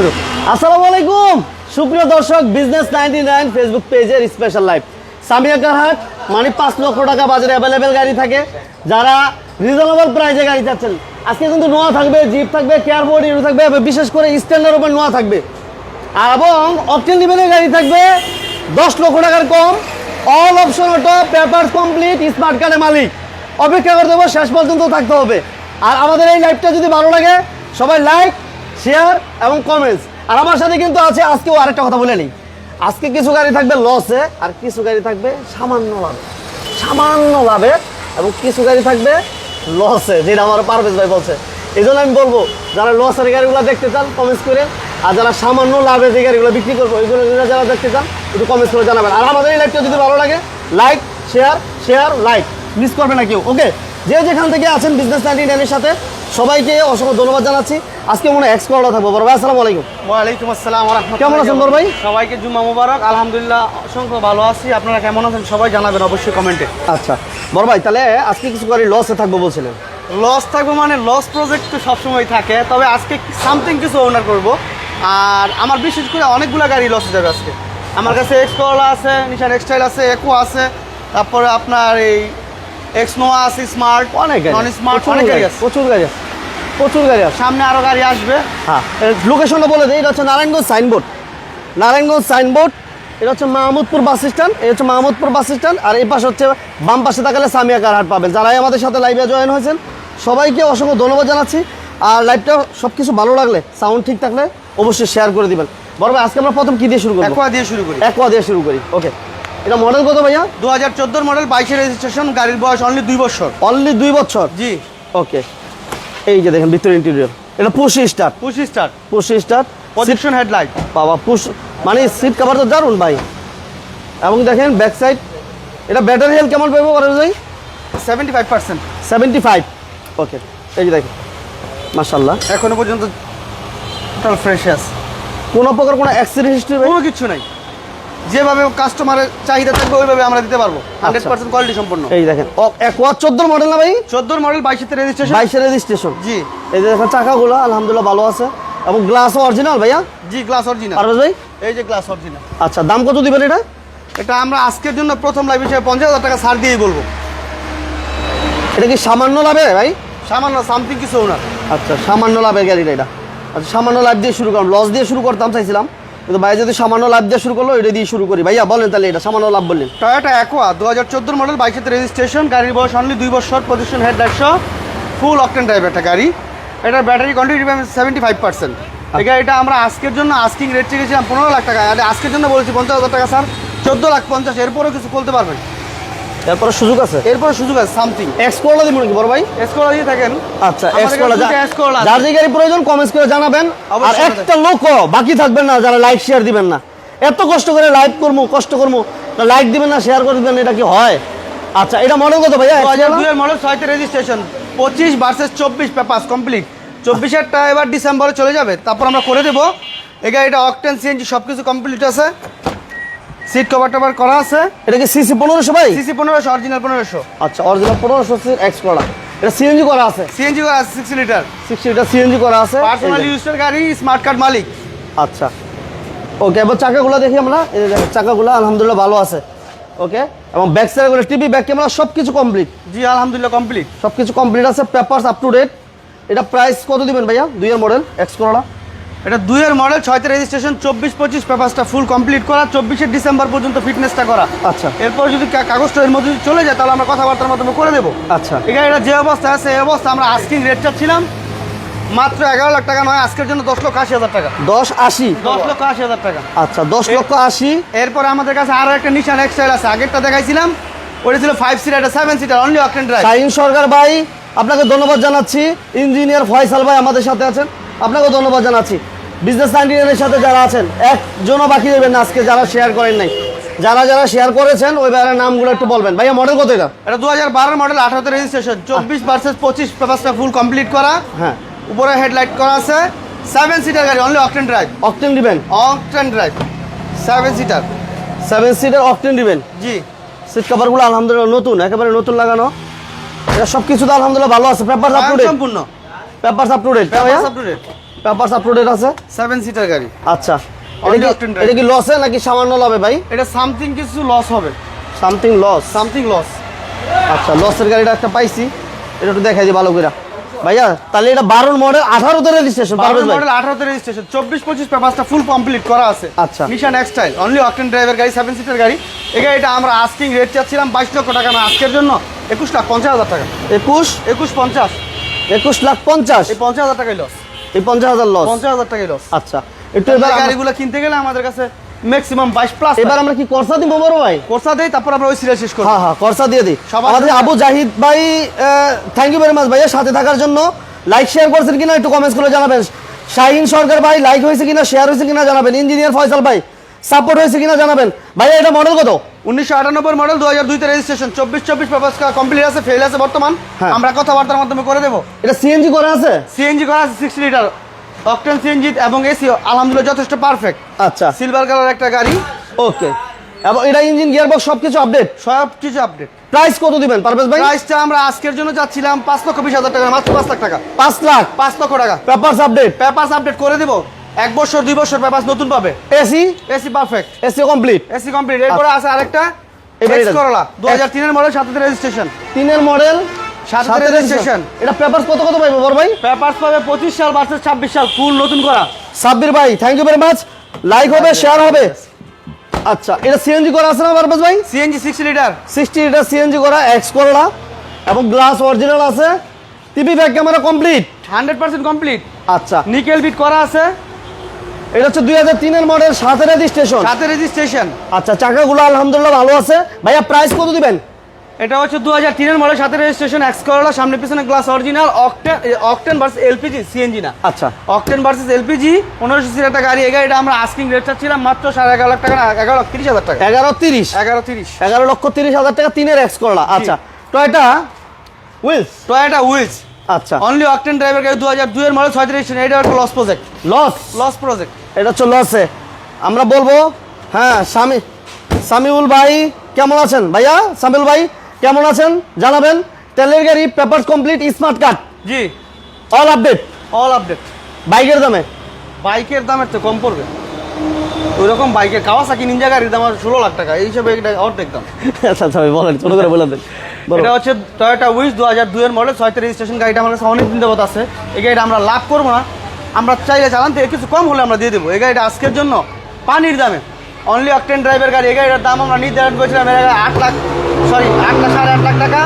শুরু। আসসালামু আলাইকুম। সুপ্রিয় দর্শক বিজনেস নাইনটি নাইন ফেসবুক পেজের স্পেশাল লাইভ সামিয়া কারহাট মানে পাঁচ লক্ষ টাকা বাজারে অ্যাভেলেবেল গাড়ি থাকে। যারা রিজনেবল প্রাইসে গাড়ি চাচ্ছেন, আজকে কিন্তু নোয়া থাকবে জিপ থাকবে কেয়ারবোর্ড ইউরো থাকবে বিশেষ করে স্ট্যান্ডার উপর নোয়া থাকবে। এবং অপটেন লিভেলের গাড়ি থাকবে, দশ লক্ষ টাকার কম। All option auto paper complete smart কার্ডের মালিক। অপেক্ষা করতে হবে শেষ পর্যন্ত থাকতে হবে। আর আমাদের এই লাইভটা যদি ভালো লাগে, সবাই লাইক শেয়ার এবং কমেন্টস আর আমার সাথে কিন্তু আছে, আজকেও আরেকটা কথা বলে নিই। আজকে কিছু গাড়ি থাকবে লসে আর কিছু গাড়ি থাকবে সামান্য লাভে। সামান্য লাভে এবং কিছু গাড়ি থাকবে লসে যেটা আমার পারভেজ ভাই বলছে। এই আমি বলব, যারা লসের গাড়িগুলো দেখতে চান কমেন্টস করে, আর যারা সামান্য লাভে যে গাড়িগুলো বিক্রি করব ওইগুলো যারা দেখতে চান, একটু কমেন্টস করে জানাবেন। আর আমাদের এই লাইভটা যদি ভালো লাগে like share share like miss করবে না কেউ ওকে যে যেখান থেকে আছেন বিজনেস নাইনটি নাইনের সাথে সবাইকে অসংখ্য ধন্যবাদ জানাচ্ছি। আজকে মনে হয় এক্স করোনা থাকব। বড় ভাই আসসালামু আলাইকুম। ওয়ালাইকুম আসসালাম কেমন আছেন বড় ভাই? সবাইকে জুম্মা মুবারক। আলহামদুলিল্লাহ অসংখ্য ভালো আছি। আপনারা কেমন আছেন সবাই জানাবেন অবশ্যই কমেন্টে। আচ্ছা বড় ভাই তাহলে আজকে কিছু গাড়ি লসে থাকব বলছিলেন। লস থাকব মানে লস প্রজেক্ট তো সবসময় থাকে তবে আজকে সামথিং কিছু ওনার করব। আর আমার বিশেষ করে অনেকগুলো গাড়ি লস যাবে আজকে। আমার কাছে এক্স করলা আছে নিশান এক্সটাইল আছে একো আছে তারপরে আপনার এই এক্স নোয়া আছে স্মার্ট অনেক নন স্মার্ট অনেক গাড়ি গাড়ি আছে। আছে। প্রচুর গাড়ি আছে। প্রচুর গাড়ি আছে। সামনে আরও গাড়ি আসবে। হ্যাঁ। লোকেশনটা বলে দিই এটা হচ্ছে নারায়ণগঞ্জ সাইনবোর্ড নারায়ণগঞ্জ সাইনবোর্ড এটা হচ্ছে মাহমুদপুর বাস স্ট্যান্ড এটা হচ্ছে মাহমুদপুর বাস স্ট্যান্ড আর এই পাশে হচ্ছে বাম পাশে তাকালে সামিয়া কারহাট পাবেন। যারাই আমাদের সাথে লাইভে জয়েন হয়েছেন সবাইকে অসংখ্য ধন্যবাদ জানাচ্ছি। আর লাইভটা সব কিছু ভালো লাগলে সাউন্ড ঠিক থাকলে অবশ্যই শেয়ার করে দিবেন। বড় আজকে আমরা প্রথম কি দিয়ে শুরু করি একোয়া দিয়ে শুরু করি। একোয়া দিয়ে শুরু করি। ওকে এটা মডেল কত ভাইয়া? দু হাজার চোদ্দোর মডেল বাইশের রেজিস্ট্রেশন গাড়ির বয়স অনলি দুই বছর। অনলি দুই বছর? জি। ওকে এই যে দেখেন ভিতরে ইন্টেরিয়র এটা push start push start push start projection headlight বাবা পুশ মানে সিট কভার তো দারুণ ভাই। এবং দেখেন ব্যাক সাইড এটা ব্যাটারি হেলথ কেমন পাবো বলেন ভাই? Seventy five percent seventy five okay এই যে দেখেন মাশাল্লাহ এখনও পর্যন্ত টোটাল ফ্রেশ আছে। কোনো প্রকার কোনো অ্যাক্সিডেন্ট হিস্ট্রি কোনো কিছু নাই। যেভাবে কাস্টমারের চাহিদা থাকবে ওইভাবে আমরা দিতে পারব। হান্ড্রেড পার্সেন্ট কোয়ালিটি সম্পন্ন। এই দেখেন। একোয়া চোদ্দোর মডেল না ভাই? চোদ্দোর মডেল বাইশেতে রেজিস্ট্রেশন বাইশের রেজিস্ট্রেশন জি। এই যে দেখেন চাকাগুলো আলহামদুলিল্লাহ ভালো আছে। এবং গ্লাসও অরিজিনাল ভাইয়া? জি গ্লাস অরিজিনাল পারভেজ ভাই? এই যে গ্লাস অরিজিনাল আচ্ছা দাম কত দিবেন এটা? এটা আমরা আজকের জন্য প্রথম লাইভ হিসেবে পঞ্চাশ হাজার টাকা ছাড় দিয়েই বলব। এটা কি সামান্য লাভে ভাই? সামান্য সামথিং কিছু না। আচ্ছা সামান্য লাভের গাড়িটা এটা। আচ্ছা সামান্য লাভ দিয়ে শুরু করলাম লস দিয়ে শুরু করতাম চাইছিলাম। কিন্তু ভাই যদি সামান্য লাভ দিয়ে শুরু করল এটা দিয়ে শুরু করি। ভাইয়া বলেন তাহলে এটা সামান্য লাভ বললেন টয়োটা অ্যাকোয়া দু হাজার চোদ্দোর মডেল বাইশের রেজিস্ট্রেশন গাড়ির বয়স অনলি দুই বছর পজিশন হেডলাইটসহ ফুল অকটেন ড্রাইভ একটা গাড়ি। এটার battery continue seventy five percent এটা আমরা আজকের জন্য আস্কিং রেট চেয়েছিলাম পনেরো লাখ টাকা। আর আজকের জন্য বলেছি পঞ্চাশ হাজার টাকা স্যার। চোদ্দ লাখ পঞ্চাশ এরপরেও কিছু বলতে পারবেন? এরপরে সুযোগ আছে? এরপরে সুযোগ আছে সামথিং এক্স করলা দিব নাকি বড় ভাই? এসকোলা দিয়ে থাকেন। আচ্ছা আমাদের এক্স করলা কাছে দুইটা X যার যে গাড়ি প্রয়োজন কমেন্টস করে জানাবেন। আর একটা লোক বাকি থাকবেন না যারা লাইক শেয়ার দিবেন না। এত কষ্ট করে লাইভ করব কষ্ট করব লাইক দিবেন না শেয়ার করে দিবেন এটা কি হয়? আচ্ছা এটা মনে কত ভাইয়া? দু হাজার? দুইয়ের মডেল ছয়তে রেজিস্ট্রেশন পঁচিশ ভার্সেস চব্বিশ পেপাস কমপ্লিট চব্বিশেরটা এবার ডিসেম্বরে চলে যাবে তারপর আমরা করে দেবো। এই গাড়িটা অকটেন সিএনজি সব কিছু কমপ্লিট আছে। সিট কভার টভার করা আছে। এটা কি সিসি পনেরোশো ভাই? সিসি পনেরোশো অরিজিনাল পনেরোশো। আচ্ছা অরিজিনাল পনেরোশো এক্স করলা এটা সিএনজি করা আছে। সিএনজি করা আছে সিক্স লিটার সিক্সটি এটা সিএনজি করা আছে। পার্সোনাল। ইউজের গাড়ি স্মার্ট কার্ড মালিক। আচ্ছা। ওকে এবার চাকাগুলো দেখি আমরা। এই চাকাগুলো আলহামদুলিল্লাহ ভালো আছে। ওকে এবং ব্যাক সাইডগুলো টিভি ব্যাক ক্যামেরা সব কিছু কমপ্লিট জি আলহামদুলিল্লাহ কমপ্লিট সব কিছু কমপ্লিট আছে পেপারস আপ টু ডেট এটা প্রাইস কত দিবেন ভাইয়া? দুইয়ের মডেল এক্স করোলা এটা দুইয়ের মডেল ছয়তে রেজিস্ট্রেশন চব্বিশ পঁচিশ পেপারসটা ফুল কমপ্লিট করা চব্বিশে ডিসেম্বর পর্যন্ত ফিটনেসটা করা। আচ্ছা। এরপর যদি কাগজটা এর মধ্যে চলে যায় তাহলে আমরা কথাবার্তার মাধ্যমে করে দেবো। আচ্ছা। এই এটা যে অবস্থা আছে এই অবস্থা আমরা আস্কিং রেট চাচ্ছিলাম মাত্র এগারো লাখ টাকা নয় আজকের জন্য দশ লক্ষ আশি হাজার টাকা। দশ আশি। দশ লক্ষ আশি হাজার টাকা। আচ্ছা দশ লক্ষ আশি। এরপরে আমাদের কাছে আরও একটা নিশান এক্সটাইল আছে আগেরটা দেখাইছিলাম ওটা ছিল ফাইভ সিটার এটা seven seater only octane drive সরকার ভাই আপনাকে ধন্যবাদ জানাচ্ছি। ইঞ্জিনিয়ার ফয়সাল ভাই আমাদের সাথে আছেন। আপনাকে ধন্যবাদ জানাচ্ছি। বিজনেস নাইনটিনের সাথে যারা আছেন একজনও বাকি দেবেন আজকে যারা শেয়ার করেন নাই। যারা যারা শেয়ার করেছেন ওই ব্যাপারের নামগুলো একটু বলবেন। ভাইয়া মডেল কত এটা? এটা দু হাজার বারোর মডেল আঠারোতে রেজিস্ট্রেশন চব্বিশ পার্সেন্ট পঁচিশ পেপারসটা ফুল কমপ্লিট করা। হ্যাঁ। উপরে হেডলাইট করা আছে। সেভেন সিটার গাড়ি অনলি অকটেন ড্রাইভ অকটেন দিবেন? Octane drive seven seater seven seater octane দিবেন? জি। সিট কভারগুলো আলহামদুলিল্লাহ নতুন একেবারে নতুন লাগানো। এটা সব কিছু তো আলহামদুলিল্লাহ ভালো আছে। পেপার আপ টু ডেট সম্পূর্ণ পেপার আপ টু ডেট ভাইয়া Papers up to date। Papers uploaded আছে? সেভেন সিটার গাড়ি। আচ্ছা। এটা কি-. লসে নাকি সামান্য লাভে ভাই? এটা সামথিং কিছু লস হবে। সামথিং লস সামথিং লস আচ্ছা লসের গাড়িটা একটা পাইছি। এটা একটু দেখাই দিই ভালো করে। ভাইয়া তাহলে এটা বারোর মডেল আঠারোতে রেজিস্ট্রেশন পারবেন ভাই। মডেল আঠারোতে রেজিস্ট্রেশন চব্বিশ পঁচিশ পেপারসটা ফুল কমপ্লিট করা আছে। আচ্ছা। Nissan X Trail only octane driver গাড়ি সেভেন সিটার গাড়ি। এই এটা আমরা আস্কিং রেট চাচ্ছিলাম বাইশ লক্ষ টাকা না আজকের জন্য। একুশ লাখ পঞ্চাশ হাজার টাকা। একুশ? একুশ পঞ্চাশ। একুশ লাখ পঞ্চাশ। এই পঞ্চাশ হাজার টাকাই লস এই পঞ্চাশ হাজার লস পঞ্চাশ হাজার টাকাই লস আচ্ছা। একটু এবার গাড়িগুলো কিনতে গেলে আমাদের কাছে ম্যাক্সিমাম বাইশ প্লাস এবার আমরা কি করসা দিব বড় ভাই? কোর্সা দেই তারপর আমরা ওই সিরিয়াল শেষ করব হ্যাঁ হ্যাঁ করসা দিয়ে দিই। আমাদের আবু জাহিদ ভাই থ্যাংক ইউ ভেরি মাচ ভাইয়া সাথে থাকার জন্য। লাইক শেয়ার করছেন কিনা একটু কমেন্টস করে জানাবেন। শাহিন সরকার ভাই লাইক হয়েছে কিনা শেয়ার হয়েছে কিনা জানাবেন। ইঞ্জিনিয়ার ফয়সাল ভাই সাপোর্ট হয়েছে কিনা জানাবেন। ভাইয়া এটা মডেল কত? উনিশশো আটানব্বই মডেল দু হাজার দুইতে রেজিস্ট্রেশন চব্বিশ চব্বিশ পেপার কমপ্লিট আছে ফেল আছে বর্তমান। হ্যাঁ। আমরা কথাবার্তার মাধ্যমে করে দেবো। এটা সিএনজি করা আছে? সিএনজি করা আছে সিক্সটি লিটার অকটেন সিএনজি এবং এসি আলহামদুলিল্লাহ যথেষ্ট পারফেক্ট আচ্ছা। সিলভার কালার একটা গাড়ি। ওকে এবং এটা ইঞ্জিন গিয়ারবক্স সবকিছু আপডেট সব কিছু আপডেট প্রাইস কত দিবেন পারভেজ ভাই? প্রাইসটা আমরা আজকের জন্য চাচ্ছিলাম পাঁচ লক্ষ বিশ হাজার টাকা মাত্র পাঁচ লাখ টাকা। পাঁচ লাখ? পাঁচ লক্ষ টাকা। পেপারস আপডেট পেপারস আপডেট করে দেবো। এক বছর দুই বছর পেপারস নতুন পাবে। AC? AC perfect AC complete AC complete এরপরে আছে আরেকটা এক্স করলা মডেল সাথে রেজিস্ট্রেশন মডেল সাথে registration। এটা পেপারস কত কত বড় ভাই? পেপারস পাবে পঁচিশ সাল ভার্সেস ছাব্বিশ সাল ফুল নতুন করা। সাব্বির ভাই thank you very much like হবে শেয়ার হবে। আচ্ছা এটা সিএনজি করা আছে না পারভেজ ভাই? সিএনজি সিক্স লিটার সিক্সটি এটা সিএনজি করা এক্স করলা এবং গ্লাস অরিজিনাল আছে। TV back camera complete hundred percent complete আচ্ছা। নিকেল বিট করা আছে। এটা হচ্ছে দুই হাজার তিনের মডেল সাথে রেজিস্ট্রেশন সাথে রেজিস্ট্রেশন আচ্ছা চাকাগুলো আলহামদুলিল্লাহ ভালো আছে। ভাইয়া প্রাইস কত দিবেন? এটা হচ্ছে দু হাজার তিনের মডেল সাথে রেজিস্ট্রেশন এক্স করলা সামনে পিছনে glass original octane octane versus LPG CNG না। আচ্ছা। অকটেন ভার্সেস এলপিজি পনেরোশো সির একটা গাড়ি। গাড়িটা আমরা আস্কিং রেট চাচ্ছিলাম মাত্র সাড়ে এগারো লাখ টাকা এগারো লাখ তিরিশ হাজার টাকা। এগারো তিরিশ? এগারো তিরিশ। এগারো লক্ষ তিরিশ হাজার টাকা তিনের এক্স করলা আচ্ছা টয়টা উইলস টয়োটা উইলস আচ্ছা। অনলি অকটেন ড্রাইভার গাড়ি দু হাজার দুইয়ের মডেল ছয় রেজিস্ট্রেশন এটা একটা loss project loss loss project এটা হচ্ছে লসে আমরা বলব হ্যাঁ স্বামী সামিউল ভাই কেমন আছেন? ভাইয়া সামিউল ভাই কেমন আছেন? জানাবেন। তেলের গাড়ি পেপার কমপ্লিট স্মার্ট কার্ড জি। অল আপডেট অল আপডেট বাইকের দামে। বাইকের দামের তো কম পড়বে। ওই রকম বাইকের কাওয়াসাকি নিনজা গাড়ির দাম ষোলো লাখ টাকা। এই হিসাবে এটা অর্ধেক দাম। আচ্ছা আচ্ছা বলেন ছোট করে বলে দেন। এটা হচ্ছে টয়োটা উইস দু হাজার দুইয়ের মডেল ছয়তে রেজিস্ট্রেশন গাড়িটা আমার কাছে অনেক দিন যাবত আছে। এই গাড়িটা আমরা লাভ করব না। আমরা চাইলে চালান থেকে কিছু কম হলে আমরা দিয়ে দেবো। এই গাড়িটা আজকের জন্য পানির দামে। অনলি অকটেন ড্রাইভার গাড়ি। এই গাড়িটার দাম আমরা নির্ধারণ করেছিলাম এর আট লাখ সরি আট লাখ সাড়ে আট লাখ টাকা।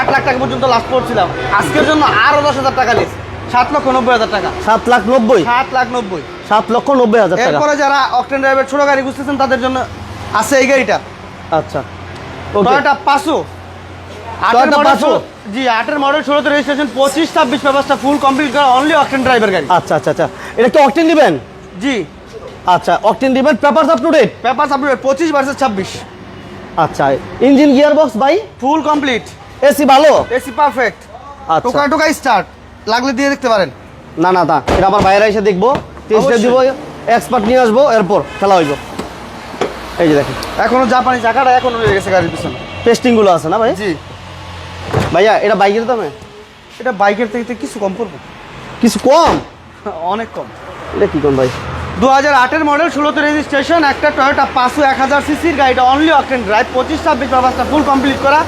আট লাখ টাকা পর্যন্ত লাভ করছিলাম। আজকের জন্য আরও দশ হাজার টাকা নিস সাত লক্ষ নব্বই হাজার টাকা। সাত লাখ নব্বই? সাত লাখ নব্বই। সাত লক্ষ নব্বই হাজার এরপরে যারা অকটেন ড্রাইভার ছোট গাড়ি বুঝতেছেন তাদের জন্য আছে এই গাড়িটা। আচ্ছা। টয়োটা পাঁচশো? জি আটের মডেল ষোলোতে রেজিস্ট্রেশন পঁচিশ ছাব্বিশ পেপারসটা ফুল কমপ্লিট করা অনলি অকটেন ড্রাইভার গাড়ি। আচ্ছা আচ্ছা আচ্ছা। এটা কি অকটেন দিবেন জি। আচ্ছা অকটেন দিবেন paper up to date update পঁচিশ ভার্সেস ছাব্বিশ। আচ্ছা ইঞ্জিন গিয়ার বক্স ভাই? ফুল কমপ্লিট এসি ভালো? এসি পারফেক্ট টোকা টোকা স্টার্ট লাগলে দিয়ে দেখতে পারেন। না না তা এটা আমার বাইরে এসে দেখব। টেস্টে। দিব এক্সপার্ট নিয়ে আসব এরপর খেলা হইব। এই যে দেখেন। এখনও জাপানি চাকাটা এখনও রয়ে গেছে গাড়ির পিছনে। টেস্টিংগুলো আছে না ভাই? জি। ভাইয়া এটা বাইকের দামে এটা বাইকের থেকে কিছু কম পড়বে। কিছু কম? অনেক কম। এটা কি কোন ভাই? দু হাজার আটের মডেল ষোলোতে রেজিস্ট্রেশন একটা টয়োটা পাঁচশো এক হাজার সিসির গাড়িটা অনলি অকটেন ড্রাইভ পঁচিশ ছাব্বিশ পারপাসটা ফুল কমপ্লিট করা।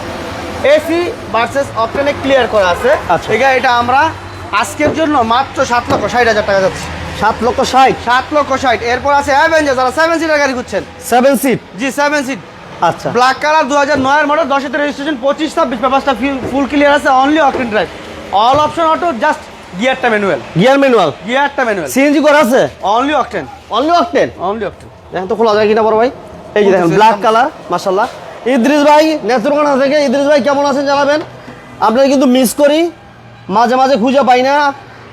এসি ভার্সেস অকটেনে ক্লিয়ার করা আছে। আচ্ছা। গাড়িটা আমরা আজকের জন্য মাত্র সাত লক্ষ ষাট হাজার টাকা যাচ্ছে। সাত লক্ষ ষাট। সাত লক্ষ ষাট। এরপর আছে অ্যাভেঞ্জার যারা সেভেন সিটার গাড়ি খুঁজছেন। সেভেন সিট জি সেভেন সিট আচ্ছা। ব্ল্যাক কালার দু হাজার নয়ের মডেল দশেতে রেজিস্ট্রেশন পঁচিশ ছাব্বিশ পেপারসটা ফুল ক্লিয়ার আছে only octane drive all option auto just গিয়ারটা manual gear manual গিয়ারটা ম্যানুয়াল সিএনজি করা আছে? Only octane only octane only octane দেখেন তো খোলা যায় কিনা বড় ভাই। এই যে দেখেন ব্ল্যাক কালার মাসাল্লাহ ইদ্রিস ভাই নেত্রকোনা থেকে ইদ্রিস ভাই কেমন আছেন জানাবেন? আপনারা কিন্তু মিস করি। মাঝে মাঝে খুঁজে পাই না।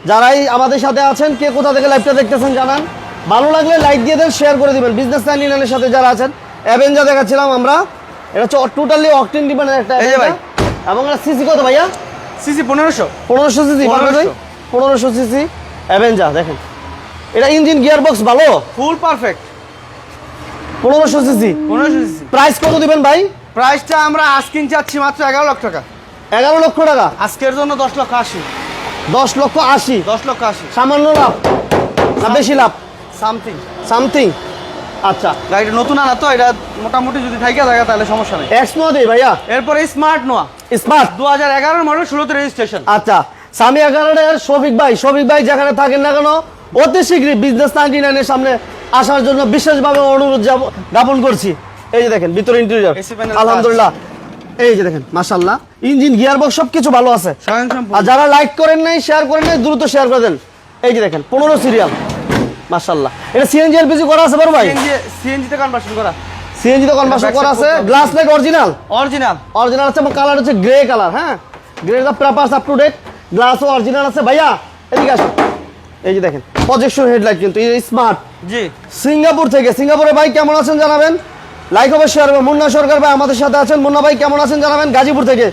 যারাই আমাদের সাথে আছেন কে কোথা থেকে লাইভটা দেখতেছেন জানান। ভালো লাগলে লাইক দিয়ে দেন শেয়ার করে দিবেন। বিজনেস চ্যানেলের সাথে যারা আছেন অ্যাভেঞ্জা দেখাচ্ছিলাম আমরা। এটা হচ্ছে টোটালি অকটেন ডিপেন্ডেন্ট একটা এই ভাই। এবং এটা সিসি কত ভাইয়া? সিসি পনেরোশো। পনেরোশো সিসি 1500 পনেরোশো। সিসি অ্যাভেঞ্জা দেখেন। এটা ইঞ্জিন গিয়ার বক্স ভালো? ফুল পারফেক্ট পনেরোশো সিসি পনেরোশো সিসি প্রাইস কত দিবেন ভাই? প্রাইসটা আমরা আস্কিং চাচ্ছি মাত্র এগারো লক্ষ টাকা। এগারো লক্ষ টাকা। আজকের জন্য দশ লক্ষ আশি। দশ লক্ষ আশি। দশ লক্ষ আশি। সামান্য লাভ? না বেশি লাভ? সামথিং। সামথিং? আচ্ছা। গাড়িটা নতুন আনা তো এটা মোটামুটি যদি থাকে থাকে তাহলে সমস্যা নেই। এক্স নোয়া দিই ভাইয়া। এরপরে স্মার্ট নোয়া স্মার্ট দু হাজার এগারোর মডেল ষোলোতে রেজিস্ট্রেশন আচ্ছা। স্বামী এগারোটের শফিক ভাই শফিক ভাই যেখানে থাকেন না কেন অতি শীঘ্রই বিজনেস নাইনটি নাইনের সামনে আসার জন্য বিশেষভাবে অনুরোধ জ্ঞাপন করছি। এই যে দেখেন ভিতরে ইন্টেরিয়র আলহামদুলিল্লাহ। এই যে দেখেন মাশাল্লাহ ইঞ্জিন গিয়ার বক্স সব কিছু ভালো আছে। আর যারা লাইক করেন নাই শেয়ার করেন নাই দ্রুত শেয়ার করে দেন। এই যে দেখেন পনেরো সিরিয়াল মাশাল্লাহ এটা সিএনজি এলপিজি করা আছে বড় ভাই? সিএনজি কনভার্সন করা। সিএনজি তো কনভার্সন করা আছে। Glass light original original original আছে এবং কালার হচ্ছে গ্রে কালার হ্যাঁ? Grey the papers up to date গ্লাসও original আছে ভাইয়া। এদিকে আসুন। এই যে দেখেন প্রজেকশন হেডলাইট কিন্তু স্মার্ট জি। সিঙ্গাপুর থেকে। সিঙ্গাপুরে ভাই কেমন আছেন জানাবেন? লাইক হবে শেয়ার হবে। মুন্না সরকার ভাই আমাদের সাথে আছেন। মুন্না ভাই কেমন আছেন জানাবেন? গাজীপুর থেকে।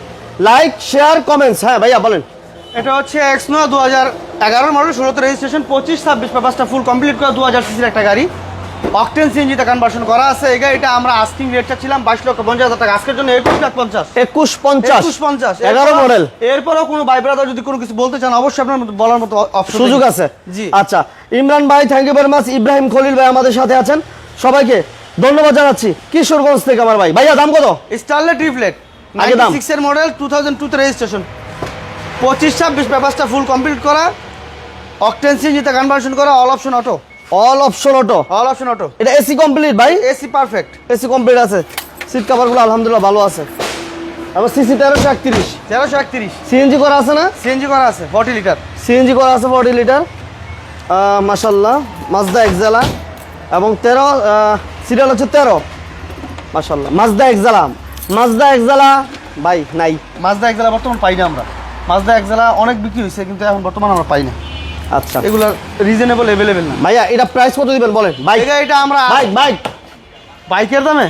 লাইক শেয়ার কমেন্টস হ্যাঁ ভাইয়া বলেন। এটা হচ্ছে এক্স নো দু হাজার এগারোর মডেল ষোলোতে রেজিস্ট্রেশন পঁচিশ ছাব্বিশ পেপারসটা ফুল কমপ্লিট করা দু হাজার সিসির একটা গাড়ি। অকটেন সিএনজিতে কনভার্সন করা আছে। এই গাড়িটা আমরা আস্কিং রেটটা ছিলাম বাইশ লক্ষ পঞ্চাশ হাজার টাকা। আজকের জন্য একুশ লাখ পঞ্চাশ। একুশ পঞ্চাশ। একুশ পঞ্চাশ। এগারো মডেল এরপরও কোনো ভাই ব্রাদার যদি কোনো কিছু বলতে চান অবশ্যই আপনার বলার মতো সুযোগ আছে। জি। আচ্ছা ইমরান ভাই thank you very much Ibrahim Khalil ভাই আমাদের সাথে আছেন। সবাইকে ধন্যবাদ জানাচ্ছি। কিশোরগঞ্জ থেকে আমার ভাই। ভাইয়া দাম কত? স্টারলেট রিফ্লেক্ট আগে দাম। সিক্স এর মডেল টু থাউজেন্ড টুতে রেজিস্ট্রেশন পঁচিশ ছাব্বিশ পেপারসটা ফুল কমপ্লিট করা। অকটেন সিএনজিতে কনভার্সন করা all option auto all option auto all option auto এটা এসি কমপ্লিট ভাই? এসি পারফেক্ট এসি কমপ্লিট আছে। সিট কাভারগুলো আলহামদুলিল্লাহ ভালো আছে। আবার সিসি তেরোশো একত্রিশ। তেরোশো একত্রিশ। সিএনজি করা আছে না? সিএনজি করা আছে ফর্টি লিটার সিএনজি করা আছে ফর্টি লিটার মাসাল্লাহ মাজদা এক্সালা এবং তেরো সিরিয়াল হচ্ছে তেরো। মাসাল্লাহ মাজদা এক্সালা মাজদা এক্সালা ভাই নাই। মাজদা একজেলা বর্তমান পাই না আমরা। মাজদা একজেলা অনেক বিক্রি হয়েছে কিন্তু এখন বর্তমান আমরা পাই না। আচ্ছা। এগুলো রিজনেবল অ্যাভেলেবেল না। ভাইয়া এটা প্রাইস কত দিবেন বলেন? বাইক এটা আমরা বাইক বাইক বাইকের দামে?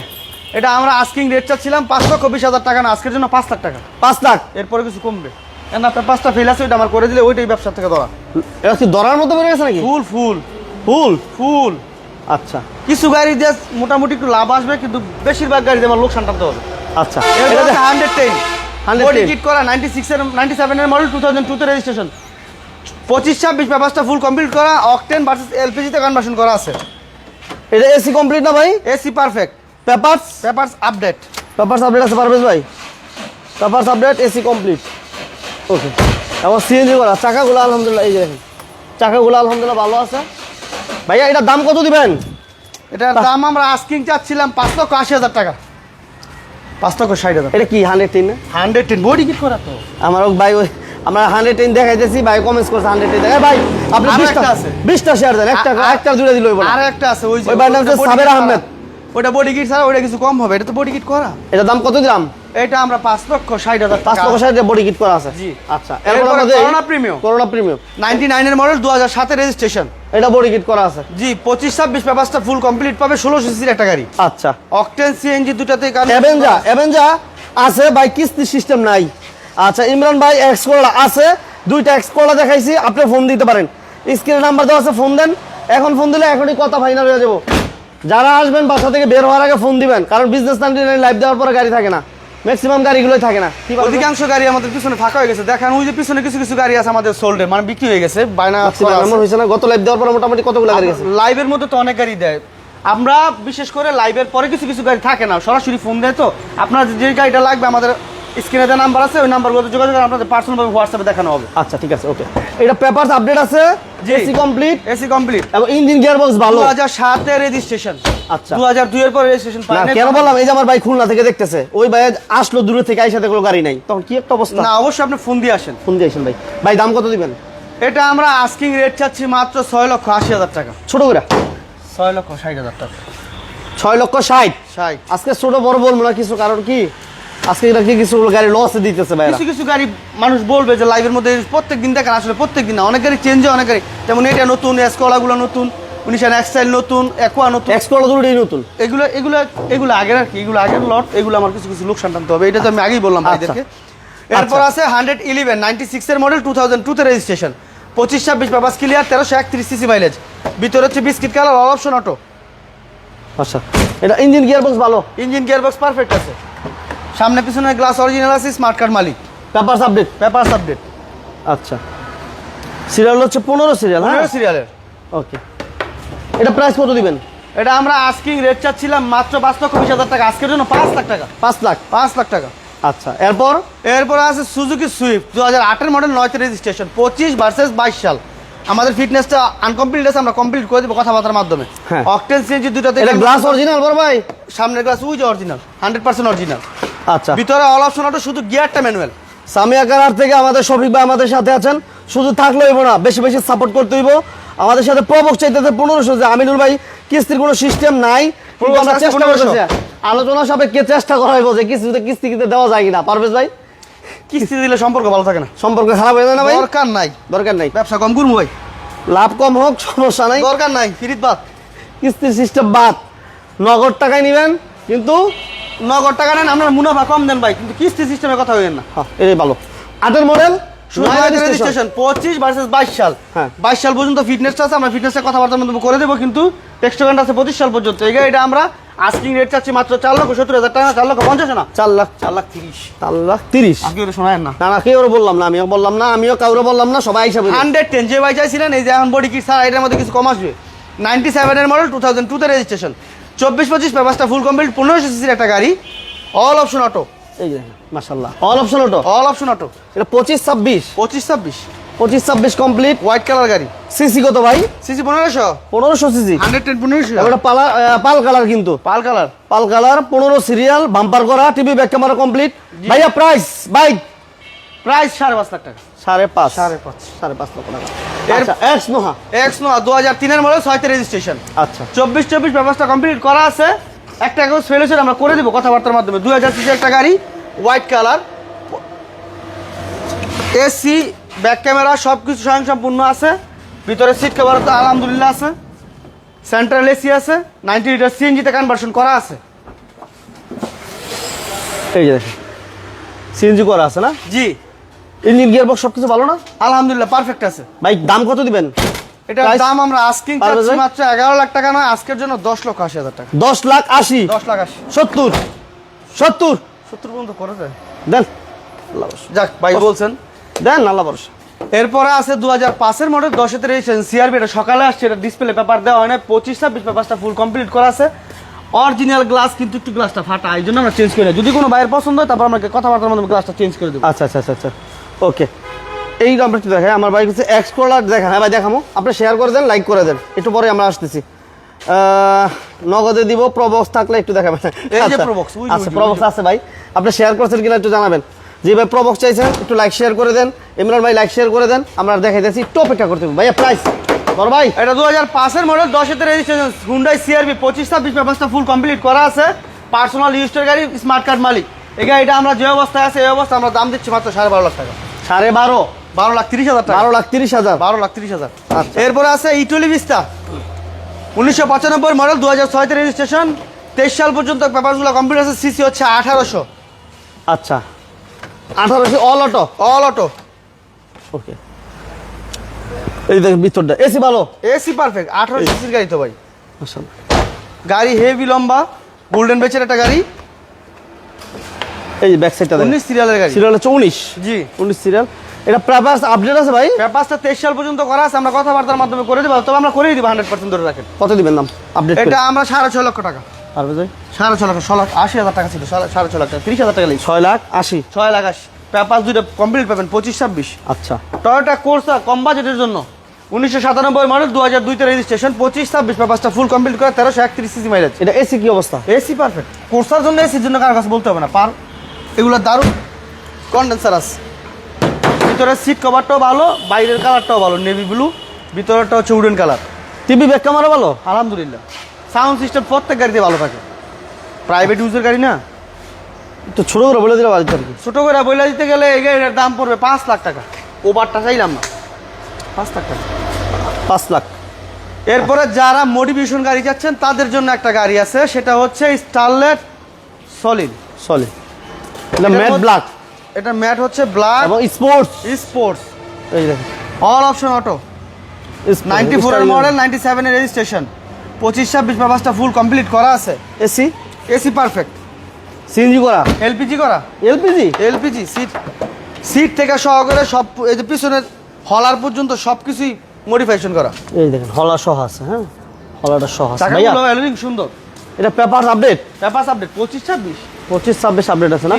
এটা আমরা আস্কিং রেট চাচ্ছিলাম পাঁচ লক্ষ বিশ হাজার টাকা না আজকের জন্য পাঁচ লাখ টাকা। পাঁচ লাখ। এরপরে কিছু কমবে। কেন আপনার পাঁচটা ফেল আছে ওইটা আমার করে দিলে ওইটাই ব্যবসা থেকে ধরা। এটা কি দরার মতো বেড়ে গেছে নাকি? ফুল ফুল ফুল ফুল আচ্ছা। কিছু গাড়ি দিয়ে মোটামুটি একটু লাভ আসবে কিন্তু বেশিরভাগ গাড়ি দিয়ে আমার লোকসান টানতে হবে। আচ্ছা। Hundred ten. 110 বডি কিট করা নাইনটি সিক্সের নাইনটি সেভেনের মডেল টু থাউজেন্ড টুতে রেজিস্ট্রেশন পঁচিশ ছাব্বিশ পেপারসটা ফুল কমপ্লিট করা অকটেন ভার্সেস এলপিজিতে কনভার্সন করা আছে। এটা এসি কমপ্লিট না ভাই? AC perfect papers papers update papers update আছে পারভেজ ভাই? Papers update AC complete okay এবং সিএনজি করা চাকাগুলো আলহামদুলিল্লাহ এই যে দেখেন। চাকাগুলো আলহামদুলিল্লাহ ভালো আছে। ভাইয়া এটার দাম কত দিবেন? এটার দাম আমরা আস্কিং চাচ্ছিলাম পাঁচ লক্ষ আশি হাজার টাকা। পাঁচ লক্ষ ষাট হাজার। এটা কি hundred ten hundred ten body kit করা তো? আমার ওই ভাই ওই আমরা হান্ড্রেড টেন দেখাইতেছি ভাই কমেন্টস করছে হান্ড্রেড টেন ভাই আপনি বিশটা আছে। বিশটা শেয়ার দেন একটা একটা দুইটা দিল আর একটা আছে ওই যে ওই বাড়ির নাম হচ্ছে সাবের আহমেদ। ওটা বডি কিট ছাড়া ওটা কিছু কম হবে এটা তো বডি কিট করা। এটা দাম কত গ্রাম এটা আমরা পাঁচ লক্ষ ষাট হাজার পাঁচ লক্ষ ষাট বডি কিট করা আছে? জি। আচ্ছা এরপরে আমাদের Corona premium Corona premium ninety নাইনের মডেল দু হাজার সাতের রেজিস্ট্রেশন এটা বডি কিট করা আছে? জি পঁচিশ ছাব্বিশ পেপারসটা ফুল কমপ্লিট পাবে ষোলো সিসির একটা গাড়ি। আচ্ছা। অকটেন সিএনজি দুটাতেই কাজ অ্যাভেঞ্জা অ্যাভেঞ্জা আছে ভাই কিস্তি সিস্টেম নাই। আচ্ছা ইমরান ভাই এক্স করলা আছে। দুইটা এক্স করলা দেখাইছি আপনি ফোন দিতে পারেন। স্ক্রিনে নাম্বার দেওয়া আছে ফোন দেন। এখন ফোন দিলে এখনই কথা ফাইনাল হয়ে যাব। যারা আসবেন বাসা থেকে বের হওয়ার আগে ফোন দিবেন কারণ বিজনেস নাইনটি লাইভ দেওয়ার পরে গাড়ি থাকে না। ম্যাক্সিমাম গাড়িগুলোই থাকে না। অধিকাংশ গাড়ি আমাদের পিছনে ফাঁকা হয়ে গেছে। দেখেন ওই যে পিছনে কিছু কিছু গাড়ি আছে আমাদের সোল্ডে মানে বিক্রি হয়ে গেছে বায়না হয়েছে না গত লাইভ দেওয়ার পরে মোটামুটি কতগুলো গাড়ি গেছে লাইভের মধ্যে তো অনেক গাড়ি দেয়। আমরা বিশেষ করে লাইভের পরে কিছু কিছু গাড়ি থাকে না। সরাসরি ফোন দেয় তো। আপনার যে গাড়িটা লাগবে আমাদের স্ক্রিনে যে নাম্বার আছে ওই নাম্বারগুলোতে যোগাযোগ করে আপনাদের পার্সোনালভাবে হোয়াটসঅ্যাপে দেখানো হবে। আচ্ছা ঠিক আছে ওকে এটা পেপারস আপডেট আছে? এসি কমপ্লিট এসি কমপ্লিট এবং ইঞ্জিন গিয়ার বক্স ভালো? দু হাজার সাতের রেজিস্ট্রেশন আচ্ছা। দু হাজার দুইয়ের পরে রেজিস্ট্রেশন না কেন বললাম? এই যে আমার ভাই খুলনা থেকে দেখতেছে ওই ভাই আসলো দূরে থেকে আইসাতে কোনো গাড়ি নাই। তখন কি একটা অবস্থা? না অবশ্যই আপনি ফোন দিয়ে আসেন। ফোন দিয়েছেন ভাই। ভাই দাম কত দিবেন? এটা আমরা আস্কিং রেট চাচ্ছি মাত্র ছয় লক্ষ আশি হাজার টাকা। ছোট করে? ছয় লক্ষ ষাট হাজার টাকা। ছয় লক্ষ ষাট? ষাট। আজকে ছোট বড় বলব না কিছু কারণ কি? আজকে কিছু গাড়ি লস দিতেছে ভাই কিছু কিছু গাড়ি মানুষ বলবে যে লাইভের মধ্যে প্রত্যেক দিন দেখেন আসলে প্রত্যেক দিন না অনেক গাড়ি চেঞ্জ হয় অনেক গাড়ি। যেমন এটা নতুন এসকলাগুলো নতুন উনিশান এক্সাইল নতুন একোয়া নতুন। দুটোই নতুন। এগুলো এগুলো এগুলো আগের আর কি এগুলো আগের লট এগুলো আমার কিছু কিছু লোকসান টানতে হবে। এটা তো আমি আগেই বললাম ভাইদেরকে। এরপর আছে হান্ড্রেড ইলেভেন নাইনটি সিক্সের মডেল টু থাউজেন্ড টুতে রেজিস্ট্রেশন পঁচিশ ছাব্বিশ পেপাস ক্লিয়ার তেরোশো একত্রিশ সিসি মাইলেজ ভিতরে হচ্ছে biscuit colour all option auto আচ্ছা। এটা ইঞ্জিন গিয়ার বক্স ভালো। ইঞ্জিন গিয়ার বক্স পারফেক্ট আছে। সামনে পিছনে গ্লাস অরিজিনাল আছে স্মার্ট কার্ড মালিক। পেপারস আপডেট পেপারস আপডেট আচ্ছা। সিরিয়াল হচ্ছে পনেরো সিরিয়াল হ্যাঁ? পনেরো সিরিয়ালের ওকে এটা প্রাইস কত দিবেন? এটা আমরা আস্কিং রেট চাচ্ছিলাম মাত্র পাঁচ লক্ষ বিশ হাজার টাকা। আজকের জন্য পাঁচ লাখ টাকা। পাঁচ লাখ? পাঁচ লাখ টাকা। আচ্ছা এরপর? এরপর আছে সুজুকি সুইফট দু হাজার আটের মডেল নয়তে রেজিস্ট্রেশন পঁচিশ ভার্সেস বাইশ সাল। আমাদের ফিটনেসটা আনকমপ্লিট আছে আমরা কমপ্লিট করে দেবো কথাবার্তার মাধ্যমে। হ্যাঁ। অকটেন সিএনজি দুটাতে এটা গ্লাস অরিজিনাল বড় ভাই? সামনের glass with original hundred percent original আচ্ছা। ভিতরে অল অপশন অটো শুধু গিয়ারটা ম্যানুয়াল। সামিয়া কারার থেকে আমাদের শফিক ভাই আমাদের সাথে আছেন। শুধু থাকলে হইব না বেশি বেশি সাপোর্ট করতে হইব। আমাদের সাথে প্রবক চাইতে পনেরোশো যে আমিনুল ভাই কিস্তির কোনো সিস্টেম নাই। আমরা চেষ্টা 1500 করতেছি আলোচনা সাপেক্ষে চেষ্টা করা হইব যে কিস্তিতে কিস্তি কিস্তি দেওয়া যায় কিনা। পারভেজ ভাই? কিস্তি দিলে সম্পর্ক ভালো থাকে না। সম্পর্ক খারাপ হয়ে যায় না ভাই? দরকার নাই। দরকার নাই। ব্যবসা কম করব ভাই। লাভ কম হোক সমস্যা নাই। দরকার নাই ফিরিত বাদ। কিস্তির সিস্টেম বাদ। নগদ টাকায় নেবেন কিন্তু নগদ টাকা নেন আপনার মুনাফা কম দেন ভাই কিন্তু কিস্তি সিস্টেমের কথা হইেন না। হ্যাঁ এটাই ভালো। আটের মডেল রেজিস্ট্রেশন পঁচিশ ভার্সেস বাইশ সাল। হ্যাঁ। বাইশ সাল পর্যন্ত ফিটনেসটা আছে আমরা ফিটনেসের কথাবার্তার মধ্যে করে দেবো কিন্তু আছে পঁচিশ সাল পর্যন্ত। এটা আমরা আস্কিং রেট চাচ্ছি মাত্র চার লক্ষ সত্তর হাজার টাকা চার লক্ষ পঞ্চাশ না? চার লাখ। চার লাখ তিরিশ। চার লাখ তিরিশ। আপনি ওটা শোনায়েন না। না না কেউ বললাম না আমিও বললাম না আমিও কাউরে বললাম না সবাই হিসাবে হান্ড্রেড টেন যে বাই চাইছিলেন এই যে এখন বডি কিট স্যার এটার মধ্যে কিছু কম আসবে। নাইনটি সেভেনের মডেল টু থাউজেন্ড টুতে রেজিস্ট্রেশন চব্বিশ পঁচিশ পেপারসটা ফুল কমপ্লিট পনেরোশো সিসির একটা গাড়ি। অল অপশন অটো এই যে মাশাল্লাহ all option auto all option auto এটা পঁচিশ ছাব্বিশ। পঁচিশ ছাব্বিশ। পঁচিশ ছাব্বিশ কমপ্লিট হোয়াইট কালার গাড়ি। সিসি কত ভাই? সিসি পনেরোশো। পনেরোশো সিসি হান্ড্রেড টেন পনেরোশো। এটা পালা পাল কালার কিন্তু। পাল কালার পাল কালার পনেরো সিরিয়াল বাম্পার করা টিভি ব্যাক ক্যামেরা কমপ্লিট ভাইয়া প্রাইস বাইক প্রাইস সাড়ে পাঁচ লাখ টাকা। সাড়ে পাঁচ। সাড়ে পাঁচ। সাড়ে পাঁচ লক্ষ টাকা। আচ্ছা এক্স নোহা। এক্স নো দু হাজার তিনের মডেল ছয়তে রেজিস্ট্রেশন আচ্ছা। চব্বিশ চব্বিশ ব্যবস্থা কমপ্লিট করা আছে। একটা কাগজ ফেল হয়েছে আমরা করে দেবো কথাবার্তার মাধ্যমে। দুই হাজার সিসি একটা গাড়ি white colour AC back camera সব কিছু স্বয়ংসম্পূর্ণ আছে। ভিতরে সিট কভার তো আলহামদুলিল্লাহ আছে। সেন্ট্রাল এসি আছে। নাইনটি লিটার সিএনজিতে কনভার্সন করা আছে। এই যে দেখেন সিএনজি করা আছে না? জি। ইঞ্জিন গিয়ার বক্স সব কিছু ভালো না? আলহামদুলিল্লাহ পারফেক্ট আছে। বাইক দাম কত দিবেন? এটার দাম আমরা আস্কিং চাচ্ছি মাত্র এগারো লাখ টাকা নয় আজকের জন্য দশ লক্ষ আশি হাজার টাকা। দশ লাখ আশি? দশ লাখ আশি। সত্তর? সত্তর? সত্তর পর্যন্ত করে দেয় দেন। যাক ভাই বলছেন। দেন আল্লাহ ভরসা। এরপরে আছে দু হাজার পাঁচের মডেল দশেতে রেজিস্ট্রেশন সিআরবি এটা সকালে আসছে এটা ডিসপ্লে পেপার দেওয়া হয় না পঁচিশ ছাব্বিশ পেপারটা ফুল কমপ্লিট করা আছে। অরিজিনাল গ্লাস কিন্তু একটু গ্লাসটা ফাটা এই জন্য আমরা চেঞ্জ করে। যদি কোনো বাইরের পছন্দ হয় তারপর আমাকে কথাবার্তার মাধ্যমে গ্লাসটা চেঞ্জ করে দেবো। আচ্ছা আচ্ছা আচ্ছা আচ্ছা। ওকে এই আমরা একটু দেখাই আমার বাইক হচ্ছে এক্স কলার দেখা হ্যাঁ ভাই দেখামো। আপনি শেয়ার করে দেন লাইক করে দেন। একটু পরে আমরা আসতেছি। নগদে দিব প্রবক্স থাকলে একটু দেখাবেন। এই আচ্ছা, যে, আচ্ছা প্রবক্স আছে ভাই। আপনি শেয়ার করছেন কিনা একটু জানাবেন। যে ভাই প্রবক্স চাইছেন একটু লাইক শেয়ার করে দেন। ইমরান ভাই লাইক শেয়ার করে দেন। আমরা দেখাইতেছি একটু অপেক্ষা করতে হবে। ভাইয়া প্রাইস বড় ভাই। এটা দু হাজার পাঁচের মডেল দশেতে রেজিস্ট্রেশন হুন্ডাই সিআরবি পঁচিশ ছাব্বিশ পেপারটা ফুল কমপ্লিট করা আছে। পার্সোনাল ইউজের গাড়ি স্মার্ট কার্ড মালিক। এগা এটা আমরা যে অবস্থায় আছে এই অবস্থা আমরা দাম দিচ্ছি মাত্র সাড়ে বারো লাখ টাকা। সাড়ে বারো। বারো লাখ তিরিশ হাজার বারো লাখ তিরিশ হাজার। বারো লাখ তিরিশ হাজার। এরপরে আছে ইটলি ভিস্তা। উনিশশো পঁচানব্বই মডেল দু হাজার ছয়তে রেজিস্ট্রেশন তেইশ সাল পর্যন্ত পেপারগুলো কমপ্লিট আছে সিসি হচ্ছে আঠারোশো। আচ্ছা। আঠারোশো all auto all auto okay এই দেখেন ভিতরটা। এসি ভালো? এসি পারফেক্ট আঠারো সিসির গাড়ি তো ভাই। গাড়ি হেভি লম্বা গোল্ডেন বেচের একটা গাড়ি। এই ব্যাক সাইডটা উনিশ সিরিয়ালের গাড়ি। সিরিয়াল হচ্ছে উনিশ। জি। উনিশ সিরিয়াল এটা প্রাইস আপডেট আছে ভাই? পেপারসটা তেইশ সাল পর্যন্ত করা আছে আমরা কথাবার্তার মাধ্যমে করে দেবো তবে আমরা করেই দিব হান্ড্রেড পার্সেন্ট ধরে রাখেন। কত দিবেন নাম আপডেট এটা আমরা সাড়ে ছয় লক্ষ টাকা। পারবে ভাই? সাড়ে ছয় লক্ষ ছ লাখ আশি হাজার টাকা ছিল সাড়ে সাড়ে ছয় লাখ টাকা হাজার টাকা লেগেছে ছয় লাখ আশি। ছয় লাখ আশি। পেপার দুইটা কমপ্লিট পাবেন পঁচিশ ছাব্বিশ। আচ্ছা। টয়োটা কোর্সা কম বাজেটের জন্য। উনিশশো সাতানব্বই মডেল দু হাজার দুইতে রেজিস্ট্রেশন পঁচিশ ছাব্বিশ। পেপারটা ফুল কমপ্লিট করে তেরোশো একত্রিশ সিসি মাইলেজ এটা এসি কি অবস্থা? এসি পারফেক্ট কোর্সার জন্য এসির জন্য কারও কাছে বলতে হবে না। পার এগুলো দারুণ। কন্ডেন্সার আছে ভিতরের সিট কভারটাও ভালো বাইরের কালারটাও ভালো নেভি ব্লু ভিতরেরটা হচ্ছে wooden colour TV back camera ভালো? আলহামদুলিল্লাহ। সাউন্ড সিস্টেম প্রত্যেক গাড়িতে ভালো থাকে। প্রাইভেট ইউজের গাড়ি না? তো ছোটো করে বলে দিলে বাড়িতে আর কি। ছোট করে বইলা দিতে গেলে এই গাড়িটার দাম পড়বে পাঁচ লাখ টাকা। ওভারটা চাইলাম না। পাঁচ লাখ টাকা। পাঁচ লাখ। এরপরে যারা মোটিভেশন গাড়ি যাচ্ছেন তাদের জন্য একটা গাড়ি আছে সেটা হচ্ছে স্টারলেট সলিড সলি এটা ম্যাট ব্ল্যাক এটা ম্যাট হচ্ছে ব্ল্যাক এবং স্পোর্টস। স্পোর্টস। এই দেখেন। অল অপশন অটো নাইনটি ফোরের মডেল নাইনটি সেভেনের রেজিস্ট্রেশন পঁচিশ ছাব্বিশ পেপারসটা ফুল কমপ্লিট করা আছে। এসি এসি পারফেক্ট সিএনজি করা? এলপিজি করা? এলপিজি এলপিজি সিট সিট থেকে সহকারে সব এই যে পিছনের হলার পর্যন্ত সব কিছুই মডিফিকেশন করা। এই দেখেন হলা সহ আছে হ্যাঁ? হলাটা সহ আছে। ভাইয়া সুন্দর। এটা পেপার আপডেট পেপার আপডেট পঁচিশ ছাব্বিশ পঁচিশ ছাব্বিশ আপডেট আছে না।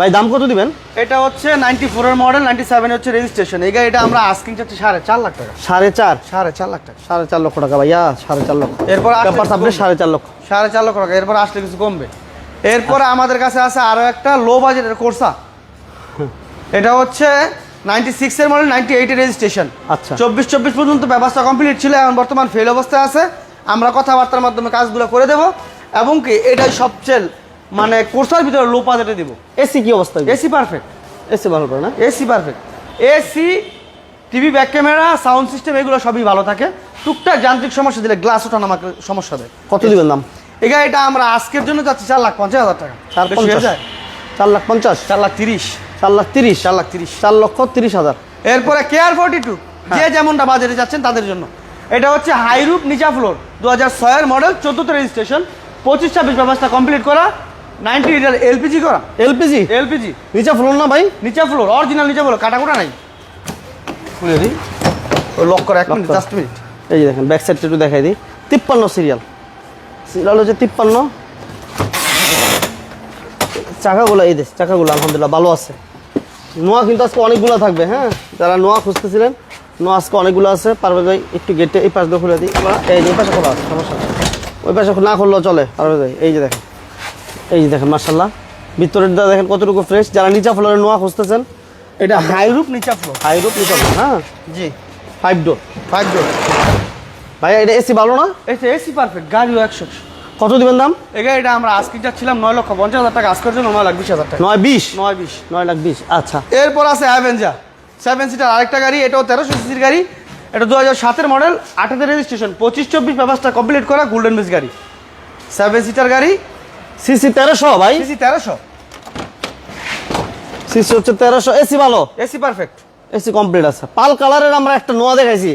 ভাই দাম কত দিবেন? এটা হচ্ছে নাইনটি ফোরের মডেল নাইনটি সেভেন হচ্ছে রেজিস্ট্রেশন এই গাড়িটা আমরা আস্কিং চাচ্ছি সাড়ে চার লাখ টাকা। সাড়ে চার? সাড়ে চার লাখ টাকা। সাড়ে চার লক্ষ টাকা ভাইয়া সাড়ে চার লক্ষ। এরপর আপডেট সাড়ে চার লক্ষ। সাড়ে চার লক্ষ টাকা। এরপর আসলে কিছু কমবে। এরপরে আমাদের কাছে আছে আরও একটা লো বাজেটের কোর্সা এটা হচ্ছে নাইনটি সিক্সের মডেল নাইনটি এইটের রেজিস্ট্রেশন আচ্ছা। চব্বিশ চব্বিশ পর্যন্ত ব্যবস্থা কমপ্লিট ছিল এখন বর্তমান ফেল অবস্থায় আছে। আমরা কথাবার্তার মাধ্যমে কাজগুলো করে দেব। এবং কি এটাই সবচেয়ে মানে কোর্সার ভিতরে লো বাজেটে দিব। এসি কি অবস্থা এসি পারফেক্ট এসি ভালো করে না? AC perfect AC TV back camera sound system এগুলো সবই ভালো থাকে। টুকটাক যান্ত্রিক সমস্যা দিলে গ্লাস ওঠানো আমাকে সমস্যা দেয়। কত দিবেন দাম? এই এটা আমরা আজকের জন্য যাচ্ছি চার লাখ পঞ্চাশ হাজার টাকা। চার পঞ্চাশ। যায়? চার লাখ পঞ্চাশ? চার লাখ তিরিশ। চার লাখ তিরিশ? চার লাখ তিরিশ। চার লক্ষ তিরিশ হাজার। এরপরে কেয়ার ফোর্টি টু যে যেমনটা বাজারে যাচ্ছেন তাদের জন্য। এটা হচ্ছে হাইরুপ নিচা ফ্লোর দু হাজার ছয়ের মডেল চোদ্দোতে রেজিস্ট্রেশন পঁচিশ ছাব্বিশ ব্যবস্থা কমপ্লিট করা। নাইনটি লিটার এলপিজি করা। এলপিজি? এলপিজি। নিচে ফ্লোর না ভাই? নিচা ফ্লোর অরিজিনাল নিচা ফ্লোর কাটাকুটা নাই। খুলে দিই। লক করা এক মিনিট জাস্ট মিনিট এই যে দেখেন ব্যাক সাইডটা একটু দেখাই দিই। তিপ্পান্ন সিরিয়াল সিরিয়াল হচ্ছে তিপ্পান্ন। চাকাগুলো এই দেশ চাকাগুলো আলহামদুলিল্লাহ ভালো আছে। নোয়া কিন্তু আজকে অনেকগুলো থাকবে হ্যাঁ? যারা নোয়া খুঁজতেছিলেন নোয়া আজকে অনেকগুলো আছে। পারবে ভাই একটু গেটে এই পাশ দিয়ে খুলে দিই। এই যে এই পাশে খোলা আছে সমস্যা ওই পাশে না খুললেও চলে। পারবে ভাই এই যে দেখেন। এই যে দেখেন মার্শাল্লাহ ভিতরের দা দেখেন কতটুকু ফ্রেশ যারা নিচা ফ্লোরে নোয়া খুঁজতেছেন এটা হাইরুপ নিচা ফ্লোর হাই রুপ নিচা floor, হ্যাঁ জি। ফাইভ ডোর ফাইভ ডোর ভাইয়া এটা এসি ভালো না? এটা এসি পারফেক্ট গাড়িও একশো। কত দিবেন দাম? এই গাড়িটা আমরা আজকে যাচ্ছিলাম নয় লক্ষ পঞ্চাশ হাজার টাকা। আজকের জন্য নয় লাখ বিশ হাজার টাকা। নয় বিশ? নয় বিশ। নয় লাখ বিশ আচ্ছা। এরপর আছে অ্যাভেঞ্জার সেভেন সিটার আরেকটা গাড়ি এটাও তেরোশো সিসির গাড়ি। এটা দু হাজার সাতের মডেল আঠাতে রেজিস্ট্রেশন। পঁচিশ চব্বিশ ব্যবস্থা কমপ্লিট করা গোল্ডেন বিচ গাড়ি। সেভেন সিটার গাড়ি সিসি তেরোশো ভাই। সিসি তেরোশো। সিসি হচ্ছে তেরোশো। এসি ভালো? এসি পারফেক্ট এসি কমপ্লিট আছে। পাল কালারের আমরা একটা নোয়া দেখাইছি।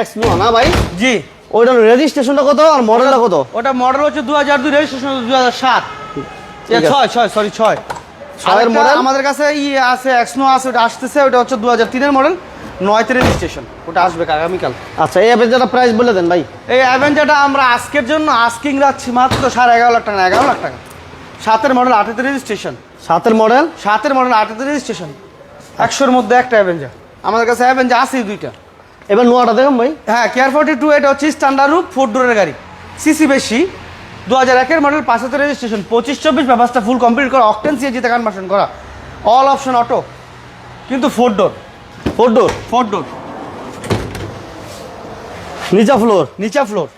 এক্স নোয়া না ভাই? জি। ওইটার রেজিস্ট্রেশনটা কত আর মডেলটা কত? ওটা মডেল হচ্ছে দু হাজার দুই রেজিস্ট্রেশন দু হাজার সাত। ছয় ছয় সরি ছয়। ছয়ের model? আমাদের কাছে ই আছে এক্সনো আছে ওটা আসতেছে ওটা হচ্ছে দু হাজার তিনের মডেল নয়তে রেজিস্ট্রেশন ওটা আসবে আগামীকাল। আচ্ছা এই অ্যাপের প্রাইস বলে দেন ভাই। এই অ্যাভেঞ্জারটা আমরা আজকের জন্য আস্কিং রাখছি মাত্র সাড়ে এগারো লাখ টাকা এগারো লাখ টাকা। সাতের মডেল আটেতে রেজিস্ট্রেশন সাতের মডেল? সাতের মডেল আটেতে রেজিস্ট্রেশন একশোর মধ্যে একটা অ্যাভেঞ্জার আমাদের কাছে অ্যাভেঞ্জার আছে দুইটা। এবার নোয়াটা দেখুন ভাই। হ্যাঁ কেয়ার ফোর্টি টু এটা হচ্ছে স্ট্যান্ডার্ড রুপ ফোর ডোরের গাড়ি। সিসি বেশি। দু হাজার একের মডেল পাঁচাতে রেজিস্ট্রেশন পঁচিশ চব্বিশ ব্যবস্থা ফুল কমপ্লিট করা। অকটেন সিএজিতে কনভার্সন করা। অল অপশন অটো কিন্তু four door four door four door নিচা ফ্লোর নিচা ফ্লোর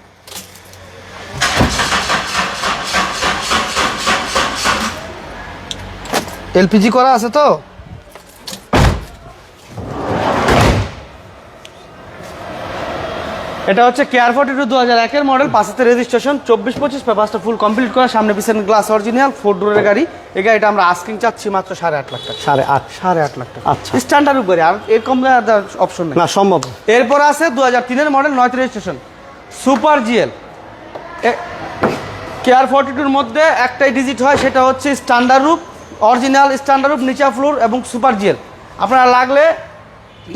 এলপিজি করা আছে তো? এটা হচ্ছে কেয়ার ফোর্টি টু দু হাজার একের মডেল পাঁচাতে রেজিস্ট্রেশন চব্বিশ পঁচিশ পেপারসটা ফুল কমপ্লিট করা সামনে পিছনে গ্লাস অরিজিনাল ফোর ডোরের গাড়ি। এই গাড়িটা আমরা আস্কিং চাচ্ছি মাত্র সাড়ে আট লাখ টাকা। সাড়ে আট। সাড়ে আট লাখ টাকা। আচ্ছা। স্ট্যান্ডার্ড উপরে আর এরকম অপশন নেই। না সম্ভব। এরপর আছে দু হাজার তিনের মডেল নয়তে রেজিস্ট্রেশন সুপার জিএল কেয়ার ফর্টি টুর মধ্যে একটাই ডিজিট হয় সেটা হচ্ছে স্ট্যান্ডার্ড রূপ। অরিজিনাল স্ট্যান্ডার্ড রূপ নিচা ফ্লোর এবং সুপার জিএল আপনারা লাগলে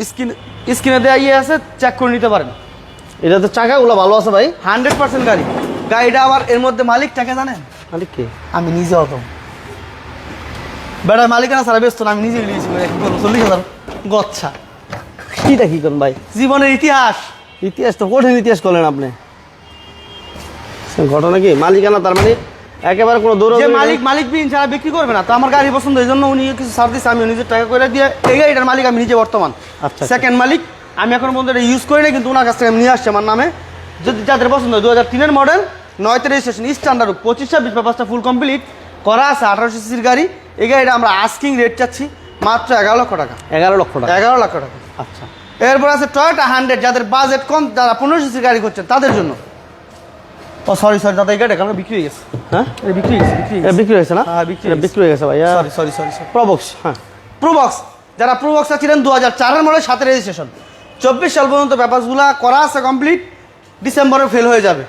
স্ক্রিন স্ক্রিনে দেওয়া ইয়ে আছে চেক করে নিতে পারেন। এটা তো চাকাগুলো ভালো আছে ভাই। হান্ড্রেড পার্সেন্ট গাড়ি। গাড়িটা আবার এর মধ্যে মালিক টাকা জানেন? মালিক কে? আমি নিজে হতো বেড়ার মালিকানা সারা ব্যস্ত না আমি নিজে নিয়েছি চল্লিশ হাজার। গচ্ছা। কিটা কি করেন ভাই? জীবনের ইতিহাস। ইতিহাস তো কঠিন ইতিহাস করলেন আপনি। ঘটনা কি? মালিকানা তার মানে একেবারে কোনো দৌড় যে মালিক মালিক বিন ছাড়া বিক্রি করবে না তো আমার গাড়ি পছন্দ এই জন্য উনি কিছু সার দিচ্ছে আমি নিজের টাকা করে দিয়ে এই গাড়িটার মালিক আমি নিজে বর্তমান। আচ্ছা। সেকেন্ড মালিক আমি এখন পর্যন্ত এটা ইউজ করি না কিন্তু ওনার কাছ থেকে আমি নিয়ে আসছি আমার নামে। যদি যাদের পছন্দ দু হাজার তিনের মডেল নয়তে রেজিস্ট্রেশন স্ট্যান্ডার্ড পঁচিশ ছাব্বিশ পেপারসটা ফুল কমপ্লিট করা আছে আঠারোশো সিসির গাড়ি। এই গাড়িটা আমরা আস্কিং রেট চাচ্ছি মাত্র এগারো লক্ষ টাকা। এগারো লক্ষ টাকা। এগারো লক্ষ টাকা। আচ্ছা। এরপর আছে টয়োটা হান্ড্রেড যাদের বাজেট কম যারা পনেরো সিসির গাড়ি করছেন তাদের জন্য। ও সরি সরি দাদা এই গাড়িটা কারণ বিক্রি হয়ে গেছে। হ্যাঁ? এটা বিক্রি হয়ে গেছে বিক্রি এটা বিক্রি হয়েছে না? হ্যাঁ, বিক্রি বিক্রি হয়ে গেছে ভাইয়া sorry sorry sorry sorry Probox হ্যাঁ। প্রোবক্স যারা প্রোবক্সটা ছিলেন দু হাজার চারের মডেল সাথে রেজিস্ট্রেশন চব্বিশ সাল পর্যন্ত পেপারসগুলো করা আছে কমপ্লিট ডিসেম্বরে ফেল হয়ে যাবে।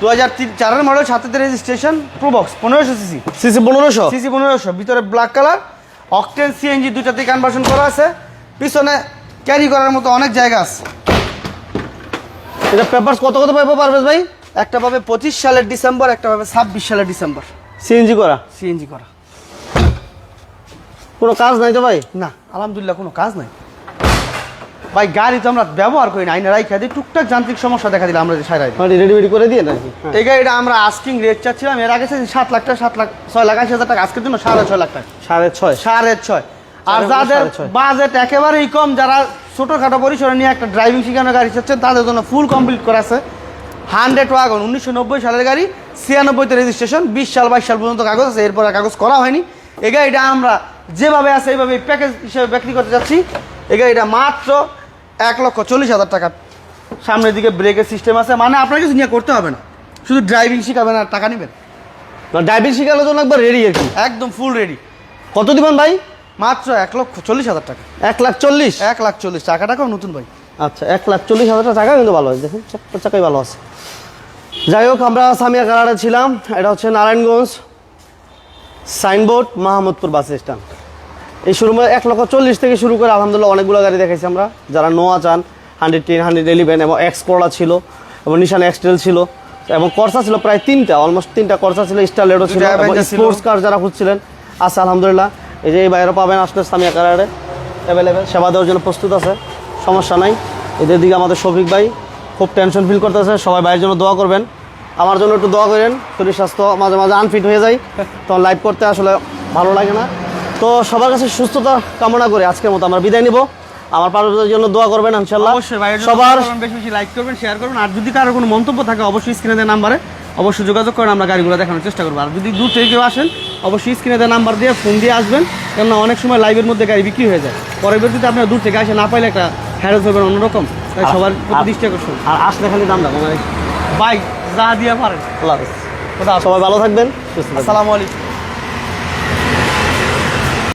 দু হাজার চারের মডেল সাথে রেজিস্ট্রেশন প্রোবক্স পনেরোশো সিসি। সিসি পনেরোশো? সিসি পনেরোশো ভিতরে ব্ল্যাক কালার অকটেন সিএনজি দুইটাতে কনভার্সন করা আছে। পিছনে ক্যারি করার মতো অনেক জায়গা আছে। এটা পেপারস কত কত পাইবো পারভেজ ভাই? একটা পাবে পঁচিশ সালের ডিসেম্বর একটা পাবে ছাব্বিশ সালের ডিসেম্বর। সিএনজি করা? সিএনজি করা। কোনো কাজ নাই তো ভাই? না আলহামদুলিল্লাহ কোনো কাজ নাই। ভাই গাড়ি তো আমরা ব্যবহার করি না আইনা রাইখা দিই টুকটাক যান্ত্রিক সমস্যা দেখা দিলে আমরা যে সারাই মানে রেডিমেডি করে দিয়ে নাকি? হ্যাঁ। এই গাড়িটা আমরা আস্কিং রেট চাচ্ছিলাম এর আগে সাত লাখ টাকা সাত লাখ ছয় লাখ আশি হাজার টাকা। আজকের জন্য সাড়ে ছয় লাখ টাকা। সাড়ে ছয়? সাড়ে ছয়। আর যাদের বাজেট একেবারেই কম যারা ছোটোখাটো পরিসরে নিয়ে একটা ড্রাইভিং শেখানো গাড়ি চাচ্ছেন তাদের জন্য ফুল কমপ্লিট করা আছে। হান্ড্রেড ওয়াগন উনিশশো নব্বই সালের গাড়ি ছিয়ানব্বইতে রেজিস্ট্রেশন বিশ সাল বাইশ সাল পর্যন্ত কাগজ আছে এরপর কাগজ করা হয়নি। এই গাড়িটা আমরা যেভাবে আছে এইভাবে প্যাকেজ হিসেবে বিক্রি করতে যাচ্ছি। এই গাড়িটা মাত্র এক লক্ষ চল্লিশ হাজার টাকা। সামনের দিকে ব্রেকের সিস্টেম আছে মানে আপনার কিছু নিয়ে করতে হবে না। শুধু ড্রাইভিং শিখাবেন আর টাকা নেবেন। ড্রাইভিং শিখানোর জন্য একবার রেডি আর কি। একদম ফুল রেডি কত দিবেন ভাই? মাত্র এক লক্ষ চল্লিশ হাজার টাকা। এক লাখ চল্লিশ? এক লাখ চল্লিশ টাকাটাকেও নতুন ভাই। আচ্ছা এক লাখ চল্লিশ হাজার টাকা কিন্তু ভালো আছে দেখুন চারটা চাকাই ভালো আছে। যাই হোক আমরা সামিয়া কারাড়ে ছিলাম। এটা হচ্ছে Narayanganj signboard Mahmudpur bus stand. এই শুরু এক লক্ষ চল্লিশ থেকে শুরু করে আলহামদুলিল্লাহ অনেকগুলো গাড়ি দেখাইছি আমরা। যারা নোয়া চান হান্ড্রেড টেন হান্ড্রেড ইলেভেন এবং এক্স করলা ছিল এবং নিশান এক্সটেল ছিল এবং করসা ছিল প্রায় তিনটা অলমোস্ট তিনটা করসা ছিল স্টারলেটও ছিল এবং স্পোর্টস কার যারা খুঁজছিলেন আছে আলহামদুলিল্লাহ। এই যে এই বাইরে পাবেন আসলে সামিয়া কারাড়ে অ্যাভেলেবেল সেবা দেওয়ার জন্য প্রস্তুত আছে। সমস্যা নাই। এদের দিকে আমাদের শফিক ভাই খুব টেনশন ফিল করতেছে সবাই ভাইয়ের জন্য দোয়া করবেন। আমার জন্য একটু দোয়া করেন শরীর স্বাস্থ্য মাঝে মাঝে আনফিট হয়ে যায় তখন লাইভ করতে আসলে ভালো লাগে না। তো সবার কাছে সুস্থতা কামনা করে আজকের মতো আমরা বিদায় নিব। আমার পারভেজের জন্য দোয়া করবেন ইনশাল্লাহ অবশ্যই সবার বেশি বেশি লাইক করবেন শেয়ার করবেন। আর যদি কারও কোনো মন্তব্য থাকে অবশ্যই স্ক্রিনে দেওয়া নাম্বারে অবশ্যই যোগাযোগ করেন আমরা গাড়িগুলো দেখানোর চেষ্টা করব। আর যদি দূর থেকে কেউ আসেন অবশ্যই স্ক্রিনে দেওয়া নাম্বার দিয়ে ফোন দিয়ে আসবেন। কেননা অনেক সময় লাইভের মধ্যে গাড়ি বিক্রি হয়ে যায়। পরবর্তীতে আপনারা দূর থেকে আসে না পাইলে একটা হ্যারাস হবে অন্যরকম। তাই সবার প্রতি দৃষ্টি আকর্ষণ। আর আসলে খালি দাম দাম মানে বাইক যা দিয়ে পারেন। আল্লাহ সবাই ভালো থাকবেন। আসসালামু আলাইকুম।